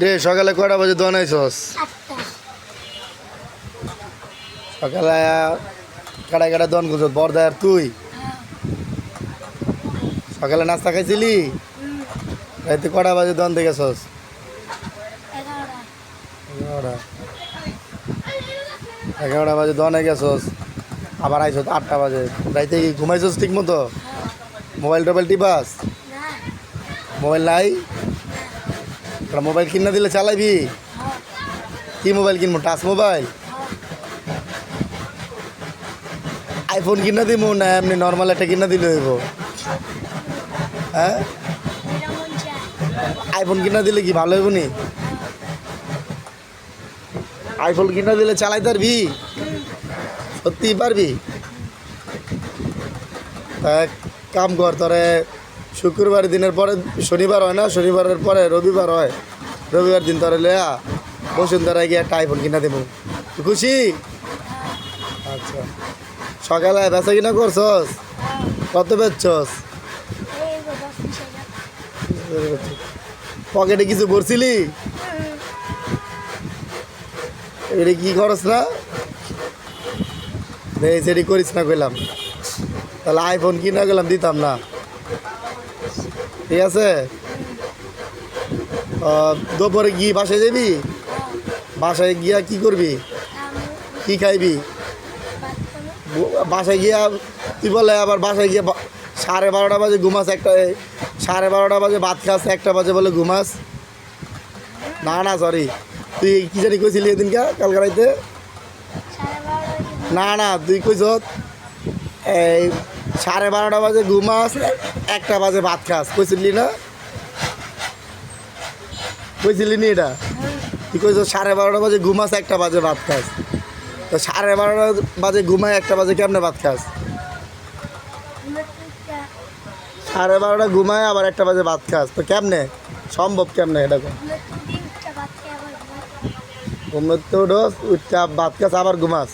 রে সকালে কয়টা বাজে দোয়ান আইসস সকালে কাটায় কাটায় দোয়ান করছ বরদার তুই? সকালে নাস্তা খাইছিলি? রাতে কটা বাজে দোয়ান থেকে গেছস এগারোটা। বাজে দোয়ানে গেছস? আবার আইসস আটটা বাজে। রাইতে কি ঘুমাইছস ঠিক মতো মোবাইল টোবাইল টিপাস মোবাইল নাই? একটা মোবাইল কিনা দিলে চালাইবি কি মোবাইল কিনবো, টাচ মোবাইল? আইফোন কিনা দিব না এমনি নর্মাল একটা কিনা দিলে হইব? হ্যাঁ? আইফোন কিনা দিলে কি ভালো হইব নি? আইফোন কিনা দিলে চালাই পারবি? সত্যি পারবি? কাম কর, তোরে শুক্রবার দিনের পরে শনিবার হয় না, শনিবারের পরে রবিবার হয়। রবিবার দিন তোরে লেয়া বসুন্ধরায় গিয়ে একটা আইফোন কিনা দেবো খুশি? আচ্ছা। সকালে বেচা কিনা করছস? কত বেচছস? পকেটে কিছু ভরছিলি? এটা কি খরচ না? সেটি করিস না কইলাম। তাহলে আইফোন কিনা গেলাম দিতাম না। ঠিক আছে? দুপুরে গিয়ে বাসায় যাবি? বাসায় গিয়া কি করবি? কি খাইবি? বাসায় গিয়া তুই বলে আবার বাসায় গিয়ে সাড়ে বারোটা বাজে ঘুমাস একটা সাড়ে বারোটা বাজে ভাত খাস একটা বাজে বলে ঘুমাস। না না সরি তুই কি জানি কইছিলি এদিনকা কালকে রাইতে? না না তুই কইস এই সাড়ে বারোটা বাজে ঘুমাস একটা বাজে ভাত খাস। কইছিলি না? কইছিলি নি এটা? তুই কইস সাড়ে বারোটা বাজে ঘুমাস একটা বাজে ভাত খাস। তো সাড়ে বারোটা বাজে ঘুমায়, একটা বাজে কেমনে ভাত খাস? সাড়ে বারোটা ঘুমায়, আবার একটা বাজে ভাত খাস। তো কেমনে? সম্ভব কেমনে এটা ঘুমের তো উঠোস উঠটা ভাত খাস, আবার ঘুমাস।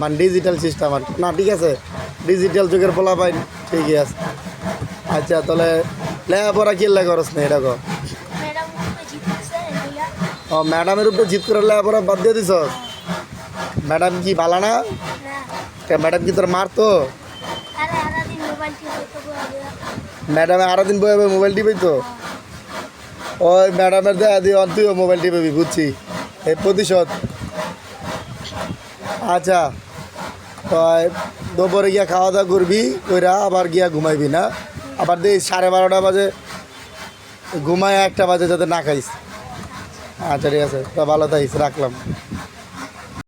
মানে ডিজিটাল সিস্টেম আর না ঠিক আছে। ডিজিটাল যুগের পোলা পাই ঠিকই আছে। আচ্ছা তাহলে লেখাপড়া কিনলে করস না এটা ও ম্যাডামের উপরে জিত করে লেখাপড়া বাদ দিয়ে দিস ম্যাডাম কি ভালো না? ম্যাডাম কি তোর মারতো আরে সারাদিন মোবাইল টিপে তো ম্যাডামে আরও দিন বয়ে বয়ে মোবাইল টিপি তো? ওই ম্যাডামের দেখা দিয়ে তুইও মোবাইল টিপবি বুঝছি। এই প্রতিশোধ। আচ্ছা। তো দুপুরে গিয়া খাওয়া দাওয়া করবি, কইরা আবার গিয়া ঘুমাইবি না। আবার দেখ সাড়ে বারোটা বাজে, ঘুমায় একটা বাজে যাতে না খাইস। আচ্ছা ঠিক আছে। তো ভালো থাকিস, রাখলাম।